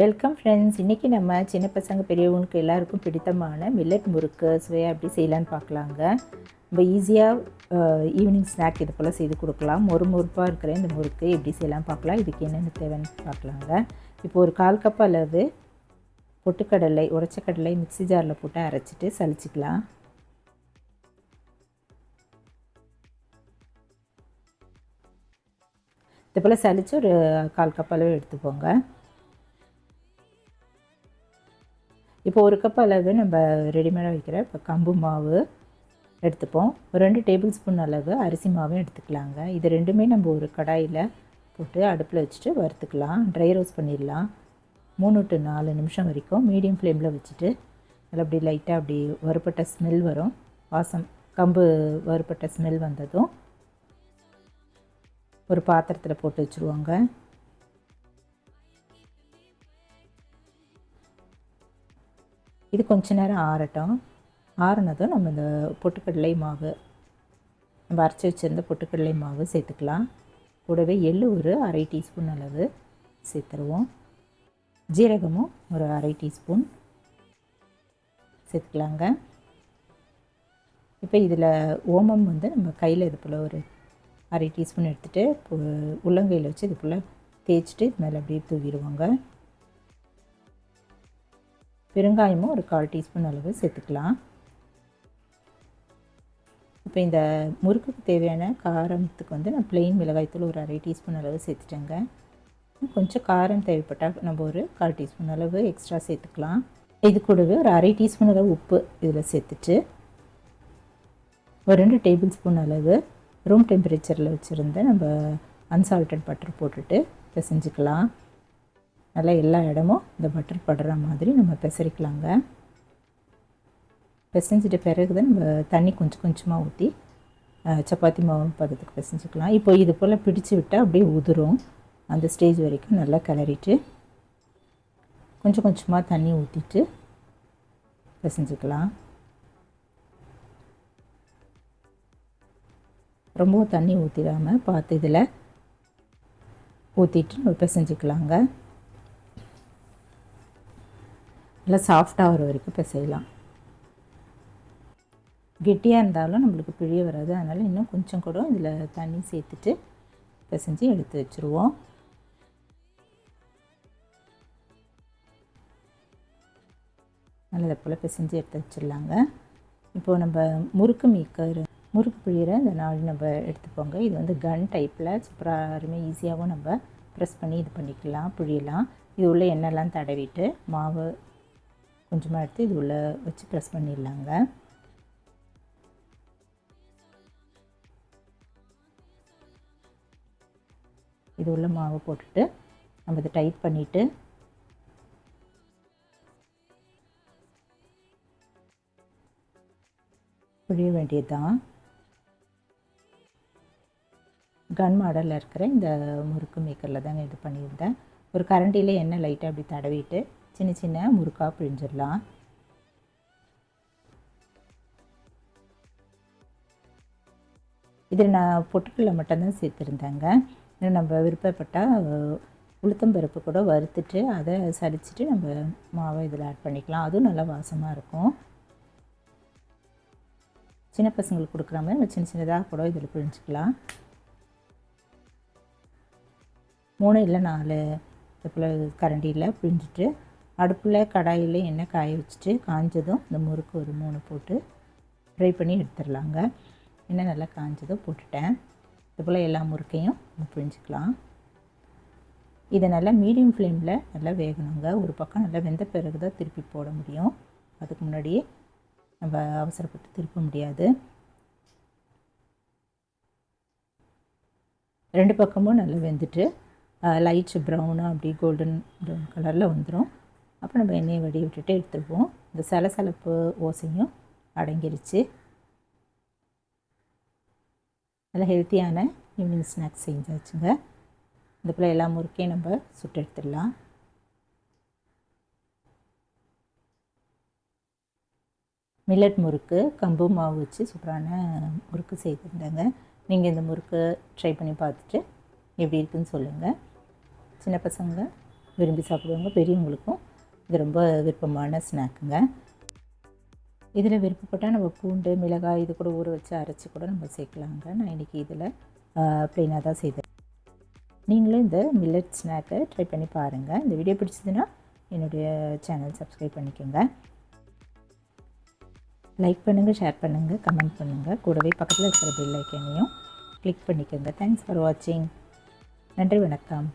Welcome friends இன்றைக்கி நம்ம சின்ன பசங்க பெரியவங்களுக்கு எல்லாருக்கும் பிடித்தமான மில்லட் முறுக்கு சுவையாக எப்படி செய்யலான்னு பார்க்கலாங்க. நம்ம ஈஸியாக ஈவினிங் ஸ்நாக் இது போல் செய்து கொடுக்கலாம். ஒரு முறுப்பாக இருக்கிற இந்த முறுக்கு எப்படி செய்யலாம் பார்க்கலாம். இதுக்கு என்னென்ன தேவைன்னு பார்க்கலாங்க. இப்போ ஒரு கால் கப் அளவு பொட்டுக்கடலை உடச்ச கடலை மிக்ஸி ஜாரில் போட்டு அரைச்சிட்டு சலிச்சிக்கலாம் இது போல் சலித்து ஒரு கால் கப் அளவு எடுத்துக்கோங்க. இப்போ ஒரு கப் அளவு நம்ம ரெடிமேடாக வைக்கிற இப்போ கம்பு மாவு எடுத்துப்போம். ஒரு ரெண்டு டேபிள் ஸ்பூன் அளவு அரிசி மாவும் எடுத்துக்கலாங்க. இது ரெண்டுமே நம்ம ஒரு கடாயில் போட்டு அடுப்பில் வச்சுட்டு வறுத்துக்கலாம். ட்ரை ரோஸ் பண்ணிடலாம். மூணு டு நாலு நிமிஷம் வரைக்கும் மீடியம் ஃப்ளேமில் வச்சுட்டு அதில் அப்படி லைட்டாக அப்படி வறுப்பட்ட ஸ்மெல் வரும். வாசம் கம்பு வறுப்பட்ட ஸ்மெல் வந்ததும் ஒரு பாத்திரத்தில் போட்டு வச்சுருவாங்க. இது கொஞ்ச நேரம் ஆறட்டும். ஆறுனதும் நம்ம இந்த பொட்டுக்கடலை மாவு நம்ம அரைச்சி வச்சுருந்த பொட்டுக்கடலை மாவு சேர்த்துக்கலாம். கூடவே எள்ளு ஒரு அரை டீஸ்பூன் அளவு சேர்த்துருவோம். ஜீரகமும் ஒரு அரை டீஸ்பூன் சேர்த்துக்கலாங்க. இப்போ இதில் ஓமம் வந்து நம்ம கையில் இது போல் ஒரு அரை டீஸ்பூன் எடுத்துகிட்டு உள்ளங்கையில் வச்சு இது போல் தேய்ச்சிட்டு இது மேலே அப்படியே தூவிடுவாங்க. பெருங்காயமும் ஒரு கால் டீஸ்பூன் அளவு சேர்த்துக்கலாம். இப்போ இந்த முறுக்குக்கு தேவையான காரத்துக்கு வந்து நான் பிளெயின் மிளகாய்த்தூள் ஒரு அரை டீஸ்பூன் அளவு சேர்த்துட்டேங்க. கொஞ்சம் காரம் தேவைப்பட்டால் நம்ம ஒரு கால் டீஸ்பூன் அளவு எக்ஸ்ட்ரா சேர்த்துக்கலாம். இது கூடவே ஒரு அரை டீஸ்பூன் அளவு உப்பு இதில் சேர்த்துட்டு ஒரு ரெண்டு டேபிள் ஸ்பூன் அளவு ரூம் டெம்பரேச்சரில் வச்சுருந்த நம்ம அன்சால்டட் பட்டர் போட்டுட்டு பிசைஞ்சிக்கலாம். நல்லா எல்லா இடமும் இந்த பட்டர் படுற மாதிரி நம்ம பிசரிக்கலாங்க. பிசைஞ்சிட்ட பிறகு தான் நம்ம தண்ணி கொஞ்சம் கொஞ்சமாக ஊற்றி சப்பாத்தி மாவு பதத்துக்கு பிசைஞ்சிக்கலாம். இப்போ இது போல் பிடிச்சி விட்டால் அப்படியே உதிரும். அந்த ஸ்டேஜ் வரைக்கும் நல்லா கிளறிட்டு கொஞ்சம் கொஞ்சமாக தண்ணி ஊற்றிட்டு பிசைஞ்சிக்கலாம். ரொம்பவும் தண்ணி ஊற்றிடாமல் பார்த்து இதில் ஊற்றிட்டு நம்ம பிசைஞ்சிக்கலாங்க. நல்லா சாஃப்டாக வர வரைக்கும் பிசையலாம். கெட்டியாக இருந்தாலும் நம்மளுக்கு பிழிய வராது. அதனால் இன்னும் கொஞ்சம் கூட இதில் தண்ணி சேர்த்துட்டு பிசைஞ்சு எடுத்து வச்சுருவோம். நல்லதை போல் பிசைஞ்சு எடுத்து வச்சிடலாங்க. இப்போது நம்ம முறுக்கு மீக்கர் முறுக்கு பிழிகிற இந்த நாள் நம்ம எடுத்துப்போங்க இது வந்து கன் டைப்பில் சூப்பராக அருமையாக ஈஸியாகவும் நம்ம ப்ரெஸ் பண்ணி இது பண்ணிக்கலாம் புழியலாம். இது உள்ளே எண்ணெய்லாம் தடவிட்டு மாவு கொஞ்சமாக எடுத்து இது உள்ளே வச்சு ப்ரெஸ் பண்ணிடலாங்க. இது உள்ள மாவு போட்டுட்டு நம்ம இதை டைட் பண்ணிவிட்டு புழிய வேண்டியது தான் கன் மாடலில் இருக்கிற இந்த முறுக்கு மேக்கரில் தாங்க இது பண்ணியிருந்தேன். ஒரு கரண்டியில் எண்ணெய் லைட்டாக அப்படி தடவிட்டு சின்ன சின்ன முறுக்காக பிழிஞ்சிடலாம். இதில் நான் பொட்டுக்கடலை மட்டும்தான் சேர்த்துருந்தேங்க. நம்ம விருப்பப்பட்டால் உளுத்தம்பருப்பு கூட வறுத்துட்டு அதை சலிச்சுட்டு நம்ம மாவை இதில் ஆட் பண்ணிக்கலாம். அதுவும் நல்லா வாசமாக இருக்கும். சின்ன பசங்களுக்கு கொடுக்குற மாதிரி நம்ம சின்ன சின்னதாக கூட இதில் பிழிஞ்சிக்கலாம். மூணு இல்லை நாலு இது போல் கரண்டியில் பிழிஞ்சிட்டு அடுப்பில் கடாயில் எண்ணெய் காய வச்சுட்டு காஞ்சதும் இந்த முறுக்கு ஒரு மூணு போட்டு ஃப்ரை பண்ணி எடுத்துடலாங்க. எண்ணெய் நல்லா காஞ்சதும் போட்டுட்டேன். இது போல் எல்லா முறுக்கையும் பிழிஞ்சிக்கலாம். இதை நல்லா மீடியம் ஃப்ளேமில் நல்லா வேகணுங்க. ஒரு பக்கம் நல்லா வெந்த பிறகு தான் திருப்பி போட முடியும். அதுக்கு முன்னாடியே நம்ம அவசரப்பட்டு திருப்ப முடியாது. ரெண்டு பக்கமும் நல்லா வெந்துட்டு லைட் ப்ரௌனாக அப்படி கோல்டன் ப்ரௌன் கலரில் வந்துடும் அப்போ நம்ம எண்ணெயை வடி விட்டுட்டு எடுத்துருவோம். இந்த சலசலப்பு ஓசையும் அடங்கிருச்சு. நல்ல ஹெல்த்தியான ஈவினிங் ஸ்நாக்ஸ் செஞ்சாச்சுங்க. இந்த போல் எல்லா முறுக்கையும் நம்ம சுட்டு எடுத்துடலாம். மில்லட் முறுக்கு கம்பு மாவு வச்சு சூப்பரான முறுக்கு செய்திருந்தாங்க. நீங்கள் இந்த முறுக்கு ட்ரை பண்ணி பார்த்துட்டு எப்படி இருக்குன்னு சொல்லுங்கள் சின்ன பசங்க விரும்பி சாப்பிடுவாங்க பெரியவங்களுக்கும் இது ரொம்ப விருப்பமான ஸ்நாக்குங்க. இதில் விருப்பப்பட்டால் நம்ம பூண்டு மிளகாய் இது கூட ஊற வச்சு அரைச்சி கூட நம்ம சேர்க்கலாங்க. நான் இன்றைக்கி இதில் ப்ளெயினாக தான் செய்தேன். நீங்களும் இந்த மில்லட் ஸ்நாக்கை ட்ரை பண்ணி பாருங்கள் இந்த வீடியோ பிடிச்சதுன்னா என்னுடைய சேனல் சப்ஸ்கிரைப் பண்ணிக்கோங்க. லைக் பண்ணுங்கள் ஷேர் பண்ணுங்கள் கமெண்ட் பண்ணுங்கள் கூடவே பக்கத்தில் இருக்கிற பெல் ஐக்கனையும் கிளிக் பண்ணிக்கோங்க. தேங்க்ஸ் ஃபார் வாட்சிங் நன்றி வணக்கம்.